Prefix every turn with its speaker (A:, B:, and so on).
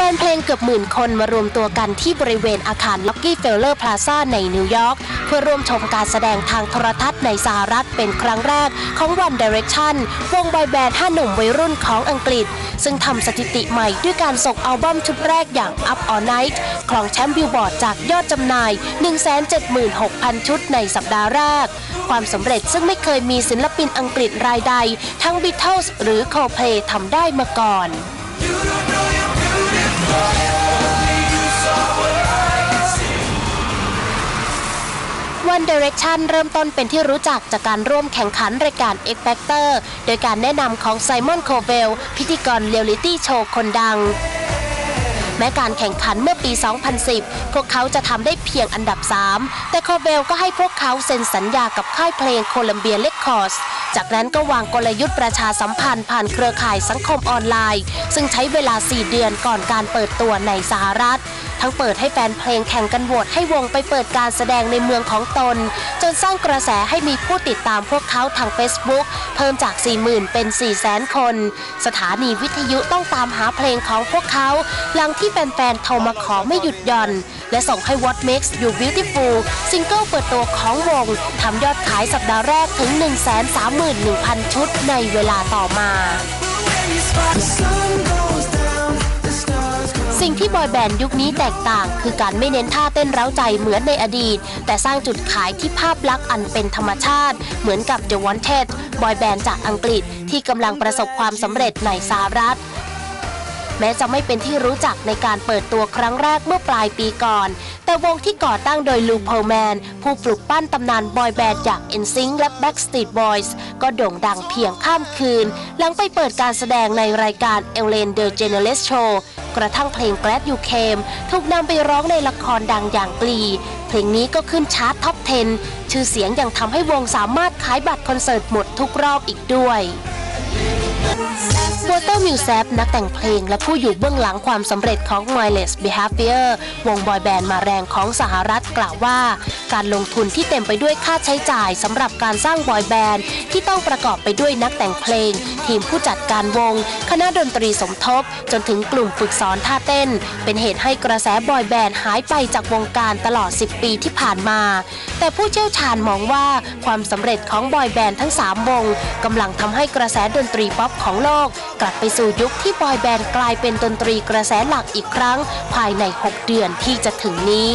A: ฟนเพลงเกือบหมื่นคนมารวมตัวกันที่บริเวณอาคาร Lucky f e l l e r Plaza ในนิวยอร์กเพื่อร่วมชมการแสดงทางโทรทัศน์ในสหรัฐเป็นครั้งแรกของ One Direction วงบอยแบนด์5หนุ่มวัยรุ่นของอังกฤษ ซึ่งทำสถิติใหม่ด้วยการส่งอัลบั้มชุดแรกอย่าง Up All Night ครองแชมป์บิลบอร์ดจากยอดจำหน่าย 176,000 ชุดในสัปดาห์แรก ความสำเร็จซึ่งไม่เคยมีศิลปินอังกฤษรายใด ทั้ง Beatles หรือ Coldplay ทำได้มาก่อน One Direction เริ่มต้นเป็นที่รู้จักจากการร่วมแข่งขันรายการ X Factor โดยการแนะนำของไซมอนโคเวลพิธีกรเรียลลิตี้โชว์คนดัง แม้การแข่งขันเมื่อปี 2010 พวกเขาจะทำได้เพียงอันดับ 3 แต่โคเบลก็ให้พวกเขาเซ็นสัญญากับค่ายเพลงโคลัมเบียเลคคอร์สจากนั้นก็วางกลยุทธ์ประชาสัมพันธ์ผ่านเครือข่ายสังคมออนไลน์ ซึ่งใช้เวลา 4 เดือนก่อนการเปิดตัวในสหรัฐ ทั้งเปิดให้แฟนเพลงแข่งกันโหวตให้วงไปเปิดการแสดงในเมืองของตน จนสร้างกระแสให้มีผู้ติดตามพวกเขาทาง Facebook เพิ่มจาก 40,000 เป็น 400,000 คน สถานีวิทยุต้องตามหาเพลงของพวกเขา หลังที่แฟนๆโทรมาขอไม่หยุดหย่อน และส่งให้ What Makes You Beautiful ซิงเกิลเปิดตัวของวงทำยอดขายสัปดาห์แรกถึง 131,000 ชุดในเวลาต่อมา สิ่งที่บอยแบนด์ยุคนี้แตกต่าง คือการไม่เน้นท่าเต้นเร้าใจเหมือนในอดีต แต่สร้างจุดขายที่ภาพลักษณ์อันเป็นธรรมชาติ เหมือนกับ The Wanted บอยแบนด์จากอังกฤษที่กำลังประสบความสำเร็จในสหรัฐแม้จะไม่เป็นที่รู้จักในการเปิดตัวครั้งแรกเมื่อปลายปีก่อน แต่วงที่ก่อตั้งโดยลูเพลแมน ผู้ปลุกปั้นตำนานบอยแบนด์จาก NSYNC และ Backstreet Boys ก็โด่งดังเพียงข้ามคืน หลังไปเปิดการแสดงในรายการ Ellen DeGeneres Show กระทั่งเพลง Glad You Came ถูกนำไปร้องในละครดังอย่างกลี เพลงนี้ก็ขึ้นชาร์ตท็อป 10 ชื่อเสียงยังทำให้วงสามารถขายบัตรคอนเสิร์ตหมดทุกรอบอีกด้วย วอเตอร์มิวแซฟนักแต่งเพลงและผู้อยู่เบื้องหลังความสำเร็จของ Mindless Behavior วงบอยแบนด์มาแรงของสหรัฐกล่าวว่า การลงทุนที่เต็มไปด้วยค่าใช้จ่ายสำหรับการสร้างบอยแบนด์ที่ต้องประกอบไปด้วยนักแต่งเพลง ทีมผู้จัดการวง คณะดนตรีสมทบ จนถึงกลุ่มฝึกสอนท่าเต้น เป็นเหตุให้กระแสบอยแบนด์หายไปจากวงการตลอด 10 ปีที่ผ่านมา แต่ผู้เชี่ยวชาญมองว่าความสำเร็จของบอยแบนด์ทั้ง 3 วงกำลังทำให้กระแสดนตรีป๊อปของโลก กลับไปสู่ยุคที่บอยแบนด์กลายเป็นดนตรีกระแสหลักอีกครั้ง ภายใน 6 เดือนที่จะถึงนี้